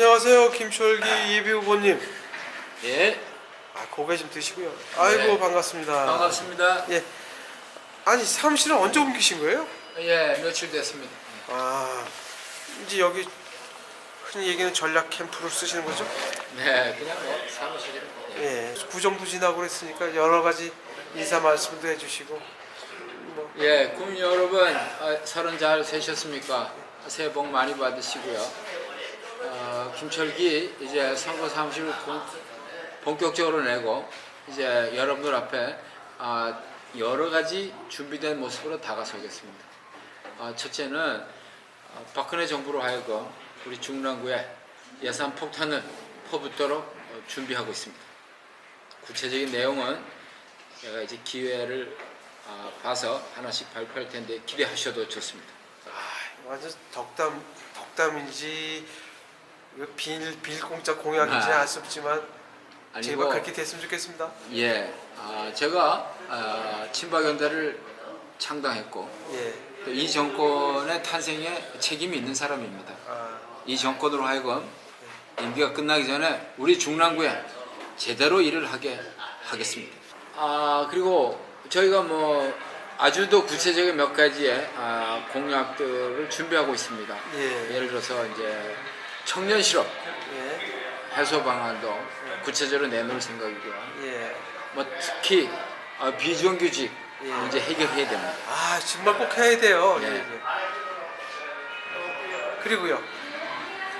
안녕하세요 김철기 예비 후보님. 예, 아 고개 좀 드시고요. 아이고 네. 반갑습니다. 반갑습니다. 예. 아니 사무실은 언제 옮기신 거예요? 예, 며칠 됐습니다. 아 이제 여기 흔히 얘기하는 전략 캠프로 쓰시는 거죠? 네, 그냥 뭐 사무실에. 예. 예. 구정도 지나고 그랬으니까 여러 가지 인사 말씀도 해주시고 뭐 예, 국민 여러분, 아, 설은 잘 세셨습니까? 새해 복 많이 받으시고요. 어, 김철기 이제 선거 사무실을 본- 본격적으로 내고 이제 여러분들 앞에 아, 여러 가지 준비된 모습으로 다가서겠습니다. 아, 첫째는 어, 박근혜 정부로 하여금 우리 중랑구에 예산 폭탄을 퍼붓도록 어, 준비하고 있습니다. 구체적인 내용은 제가 이제 기회를 아, 봐서 하나씩 발표할 텐데 기대하셔도 좋습니다. 아, 완전 덕담 덕담인지 이거 빌 빌 공짜 공약인지 아. 알수 없지만 제발 그렇게 됐으면 좋겠습니다. 예, 아, 제가 아, 친박연대를 창당했고 예. 또이 정권의 탄생에 책임이 있는 사람입니다. 아, 이 정권으로 하여금 임기가 끝나기 전에 우리 중랑구에 제대로 일을 하게 하겠습니다. 아 그리고 저희가 뭐 아주 더 구체적인 몇 가지의 아, 공약들을 준비하고 있습니다. 예. 예를 들어서 이제 청년 실업 예. 해소 방안도 구체적으로 내놓을 생각이고요. 예. 뭐 특히 아, 비정규직 예. 문제 해결해야 됩니다. 아 정말 꼭 해야 돼요. 네. 예, 예. 그리고요.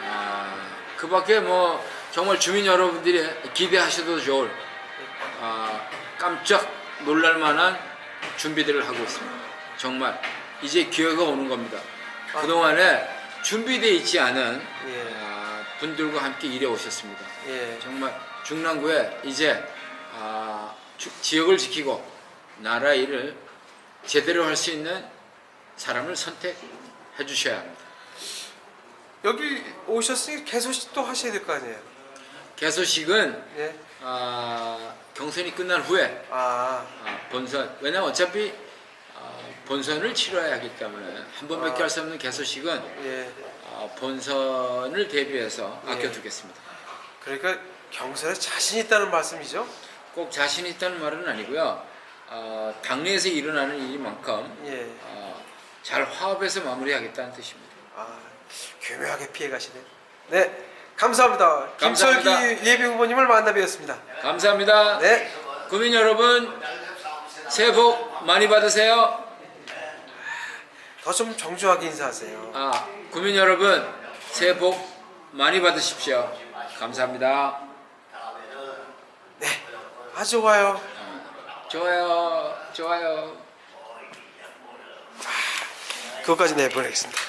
아, 그 밖에 뭐 정말 주민 여러분들이 기대하셔도 좋을 아, 깜짝 놀랄만한 준비들을 하고 있습니다. 정말 이제 기회가 오는 겁니다. 아. 그동안에 준비되어 있지 않은 예. 아, 분들과 함께 일해 오셨습니다. 예. 정말 중랑구에 이제 아, 주- 지역을 지키고 나라 일을 제대로 할 수 있는 사람을 선택해 주셔야 합니다. 여기 오셨으니 개소식도 하셔야 될 거 아니에요. 개소식은 예. 아, 경선이 끝난 후에 아. 아, 본선 왜냐면 어차피 아, 본선을 치러야 하기 때문에 한 번밖에 아. 할수 없는 개소식은 예. 아, 본선을 대비해서 예. 아껴두겠습니다. 그러니까 경선에 자신 있다는 말씀이죠. 꼭 자신 있다는 말은 아니고요. 아, 당내에서 일어나는 일만큼 예. 아, 잘 화합해서 마무리하겠다는 뜻입니다. 아, 교묘하게 피해 가시네. 네. 감사합니다. 감사합니다. 김철기 예비 후보님을 만나 뵈었습니다. 감사합니다. 네. 국민 여러분 새해 복 많이 받으세요. 더 좀 정중하게 인사하세요. 아, 국민 여러분 새해 복 많이 받으십시오. 감사합니다. 네. 아주 좋아요. 좋아요, 좋아요. 그것까지 내보내겠습니다.